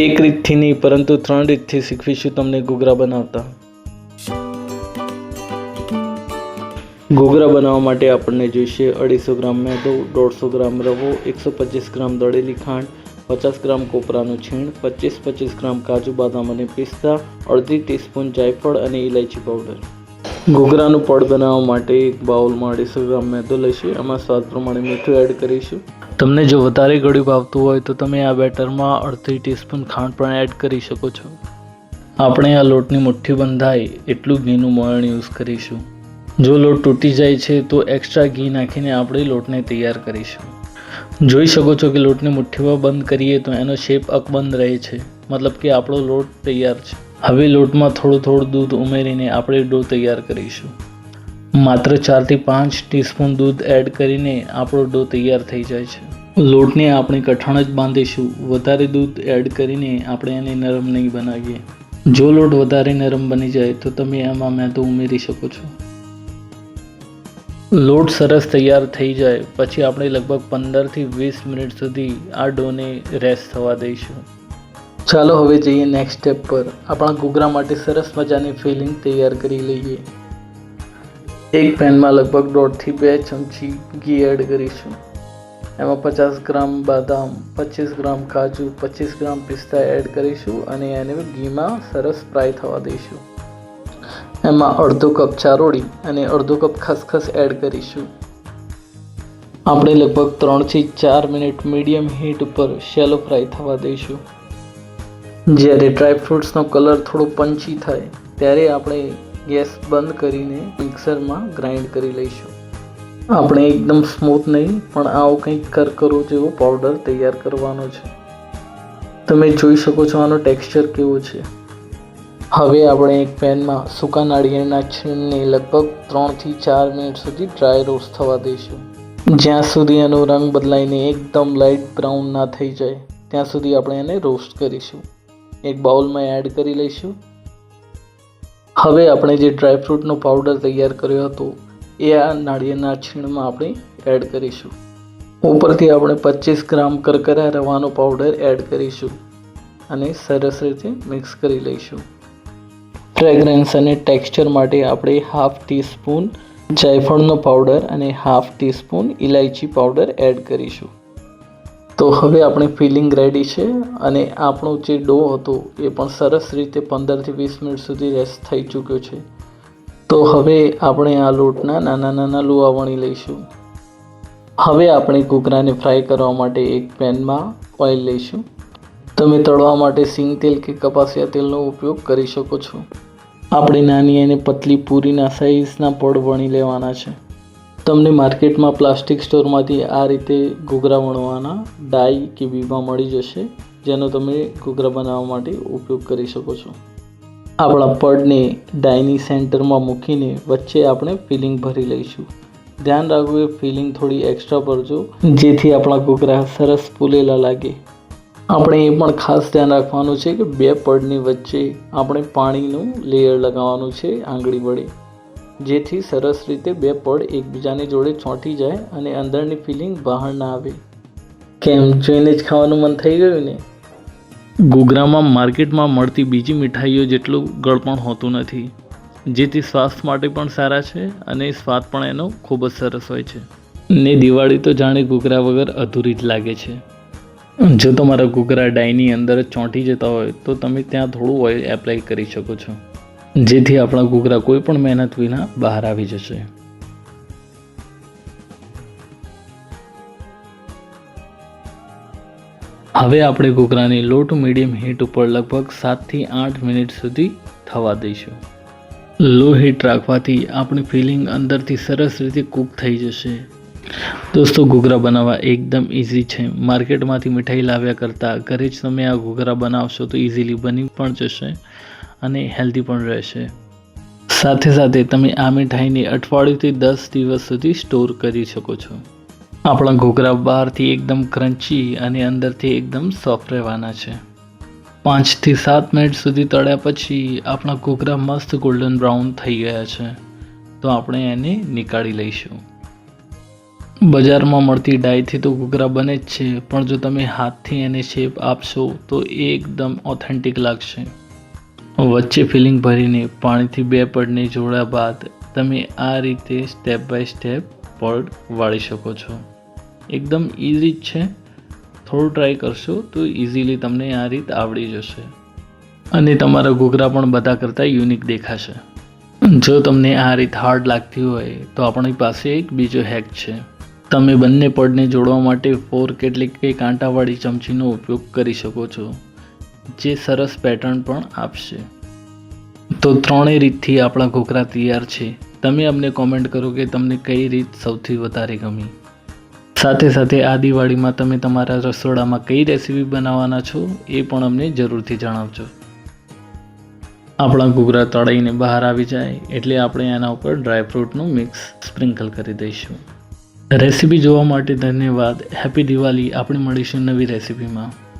એક રીતથી નહીં, પરંતુ ત્રણ રીતથી શીખવીશું તમને ઘૂઘરા બનાવતા. ઘૂઘરા બનાવવા માટે આપણને જોઈશે અઢીસો ગ્રામ મેદો, દોઢસો ગ્રામ રવો, એકસો પચીસ ગ્રામ દળેલી ખાંડ, પચાસ ગ્રામ કોપરાનું છીણ, પચીસ પચીસ ગ્રામ કાજુ, બદામ અને પિસ્તા, અડધી ટીસ્પૂન જાયફળ અને ઇલાયચી પાવડર. ઘૂઘરાનું પડ બનાવવા માટે એક બાઉલમાં અઢીસો ગ્રામ મેદો લઈશું. એમાં સ્વાદ પ્રમાણે મીઠું એડ કરીશું. તમને જો વધારે ગળ્યું ભાવતું હોય તો તમે આ બેટરમાં અડધી ટીસ્પૂન ખાંડ પણ એડ કરી શકો છો. આપણે આ લોટની મુઠ્ઠી બંધાય એટલું ઘીનું મોયણ યુઝ કરીશું. જો લોટ તૂટી જાય છે તો એક્સ્ટ્રા ઘી નાખીને આપણે લોટને તૈયાર કરીશું. જોઈ શકો છો કે લોટને મુઠ્ઠીમાં બંધ કરીએ તો એનો શેપ અકબંધ રહે છે, મતલબ કે આપણો લોટ તૈયાર છે. હવે લોટમાં થોડું થોડું દૂધ ઉમેરીને આપણે ડો તૈયાર કરીશું. માત્ર ચારથી પાંચ ટીસ્પૂન દૂધ એડ કરીને આપણો ડો તૈયાર થઈ જાય છે. લોટને આપણે કઠણ જ બાંધીશું. વધારે દૂધ એડ કરીને આપણે એને નરમ નહીં બનાવીએ. જો લોટ વધારે નરમ બની જાય તો તમે એમાં મેદો ઉમેરી શકો છો. લોટ સરસ તૈયાર થઈ જાય. પછી આપણે લગભગ પંદરથી વીસ મિનિટ સુધી આ ડોને રેસ્ટ થવા દઈશું. ચાલો હવે જઈએ નેક્સ્ટ સ્ટેપ પર. આપણા ઘૂઘરા માટે સરસ મજાની ફિલિંગ તૈયાર કરી લઈએ. એક પેનમાં લગભગ દોઢથી બે ચમચી ઘી એડ કરીશું. એમાં પચાસ ગ્રામ બદામ, પચીસ ગ્રામ કાજુ, પચીસ ગ્રામ પિસ્તા એડ કરીશું અને એને ઘીમાં સરસ ફ્રાય થવા દઈશું. એમાં અડધો કપ ચારોળી અને અડધો કપ ખસખસ એડ કરીશું. આપણે લગભગ ત્રણથી ચાર મિનિટ મીડિયમ હીટ ઉપર શેલો ફ્રાય થવા દઈશું. જ્યારે ડ્રાય ફ્રૂટ્સનો કલર થોડો પંચી થાય, ત્યારે આપણે ગેસ બંધ કરીને મિક્સરમાં ગ્રાઇન્ડ કરી લઈશું. આપણે એકદમ સ્મૂથ નહીં, પણ આવો કંઈક કરકરો જેવો પાવડર તૈયાર કરવાનો છે. તમે જોઈ શકો છો આનો ટેક્સચર કેવો છે. હવે આપણે એક પેનમાં સૂકા નાળિયેરના છીણને લગભગ ત્રણથી ચાર મિનિટ સુધી ડ્રાય રોસ્ટ થવા દઈશું. જ્યાં સુધી એનો રંગ બદલાઈને એકદમ લાઇટ બ્રાઉન ના થઈ જાય, ત્યાં સુધી આપણે એને રોસ્ટ કરીશું. એક બાઉલમાં એડ કરી લઈશું. હવે આપણે જે ડ્રાયફ્રૂટનો પાવડર તૈયાર કર્યો હતો, એ આ નાળિયેરના છીણમાં આપણે એડ કરીશું. ઉપરથી આપણે પચીસ ગ્રામ કરકરા રવાનો પાવડર એડ કરીશું અને સરસ રીતે મિક્સ કરી લઈશું. ફ્રેગ્રન્સ અને ટેક્સચર માટે આપણે હાફ ટીસ્પૂન જાયફળનો પાવડર અને હાફ ટીસ્પૂન ઇલાયચી પાવડર એડ કરીશું. તો હવે આપણે ફિલિંગ રેડી છે અને આપણો જે ડો હતો એ પણ સરસ રીતે પંદરથી વીસ મિનિટ સુધી રેસ્ટ થઈ ચૂક્યો છે. તો હવે આપણે આ લોટના નાના નાના લુવા વણી લઈશું. હવે આપણે ઘૂઘરાને ફ્રાય કરવા માટે એક પેનમાં ઓઇલ લઈશું. તમે તળવા માટે સિંગ તેલ કે કપાસિયા તેલનો ઉપયોગ કરી શકો છો. આપણે નાની અને પતલી પૂરીના સાઈઝના પડ વણી લેવાના છે. તમને માર્કેટમાં પ્લાસ્ટિક સ્ટોરમાંથી આ રીતે ઘૂઘરા વણવાના ડાઈ કે બીબા મળી જશે, જેનો તમે ઘૂઘરા બનાવવા માટે ઉપયોગ કરી શકો છો. આપણા પડને ડાઈની સેન્ટરમાં મૂકીને વચ્ચે આપણે ફિલિંગ ભરી લઈશું. ધ્યાન રાખવું એ ફિલિંગ થોડી એક્સ્ટ્રા ભરજો જેથી આપણા ઘૂઘરા સરસ ફૂલેલા લાગે. આપણે એ પણ ખાસ ધ્યાન રાખવાનું છે કે બે પડની વચ્ચે આપણે પાણીનું લેયર લગાવવાનું છે આંગળી વડે. જેથી સરસ રીતે બે પડ એકબીજાની જોડે ચોંટી જાય અને અંદરની ફિલિંગ બહાર ના આવે. કેમ? જોઈને જ ખાવાનું મન થઈ ગયું ને? ઘૂઘરામાં માર્કેટમાં મળતી બીજી મીઠાઈઓ જેટલું ગળપણ હોતું નથી. જેથી સ્વાસ્થ્ય માટે પણ સારા છે અને સ્વાદ પણ એનો ખૂબ જ સરસ હોય છે. ને દિવાળી તો જાણે ઘૂઘરા વગર અધૂરી જ લાગે છે. જો તમારા ઘૂઘરા ડાયની અંદર જ ચોંટી જતા હોય, તો તમે ત્યાં થોડું ઓઇલ એપ્લાય કરી શકો છો. જેથી આપણા ઘૂઘરા કોઈ પણ મહેનત વિના બહાર આવી જશે. હવે આપણે ઘૂઘરાની ટુ મીડિયમ હીટ ઉપર લગભગ સાતથી આઠ મિનિટ સુધી થવા દઈશું. લો હીટ રાખવાથી આપણી ફિલિંગ અંદરથી સરસ રીતે કૂક થઈ જશે. દોસ્તો, ઘૂઘરા બનાવવા એકદમ ઇઝી છે. માર્કેટમાંથી મીઠાઈ લાવ્યા કરતાં ઘરે જ તમે આ ઘૂઘરા બનાવશો તો ઇઝીલી બની પણ જશે. અને હેલ્ધી પણ રહેશે. સાથે સાથે તમે આ મીઠાઈને અઠવાડિયુંથી દસ દિવસ સુધી સ્ટોર કરી શકો છો. આપણા ઘોઘરા બહારથી એકદમ ક્રન્ચી અને અંદરથી એકદમ સોફ્ટ રહેવાના છે. પાંચથી સાત મિનિટ સુધી તળ્યા પછી આપણા ઘોઘરા મસ્ત ગોલ્ડન બ્રાઉન થઈ ગયા છે. તો આપણે એને નીકાળી લઈશું. બજારમાં મળતી ડાયથી તો ઘૂઘરા બને જ છે, પણ જો તમે હાથથી એને શેપ આપશો તો એ એકદમ ઓથેન્ટિક લાગશે. વચ્ચે ફિલિંગ ભરીને પાણીથી બે પડને જોડ્યા બાદ તમે આ રીતે સ્ટેપ બાય સ્ટેપ પડ વાળી શકો છો. એકદમ ઇઝી જ છે. થોડું ટ્રાય કરશો તો ઇઝીલી તમને આ રીત આવડી જશે. અને તમારા ઘૂઘરા પણ બધા કરતાં યુનિક દેખાશે. જો તમને આ રીત હાર્ડ લાગતી હોય તો આપણી પાસે એક બીજો હેક છે. તમે બંને પડને જોડવા માટે ફોર્ક એટલે કે કાંટાવાળી ચમચીનો ઉપયોગ કરી શકો છો. જે સરસ પેટર્ન પણ આપશે. તો ત્રણેય રીતથી આપણા ઘૂઘરા તૈયાર છે. તમે અમને કોમેન્ટ કરો કે તમને કઈ રીત સૌથી વધારે ગમી. સાથે સાથે આ દિવાળીમાં તમે તમારા રસોડામાં કઈ રેસીપી બનાવવાના છો એ પણ અમને જરૂરથી જણાવજો. આપણા ઘૂઘરા તળાઈને બહાર આવી જાય એટલે આપણે એના ઉપર ડ્રાયફ્રૂટનું મિક્સ સ્પ્રિંકલ કરી દઈશું. રેસીપી જોવા માટે ધન્યવાદ. હેપી દિવાળી. આપણે મળીશું નવી રેસીપીમાં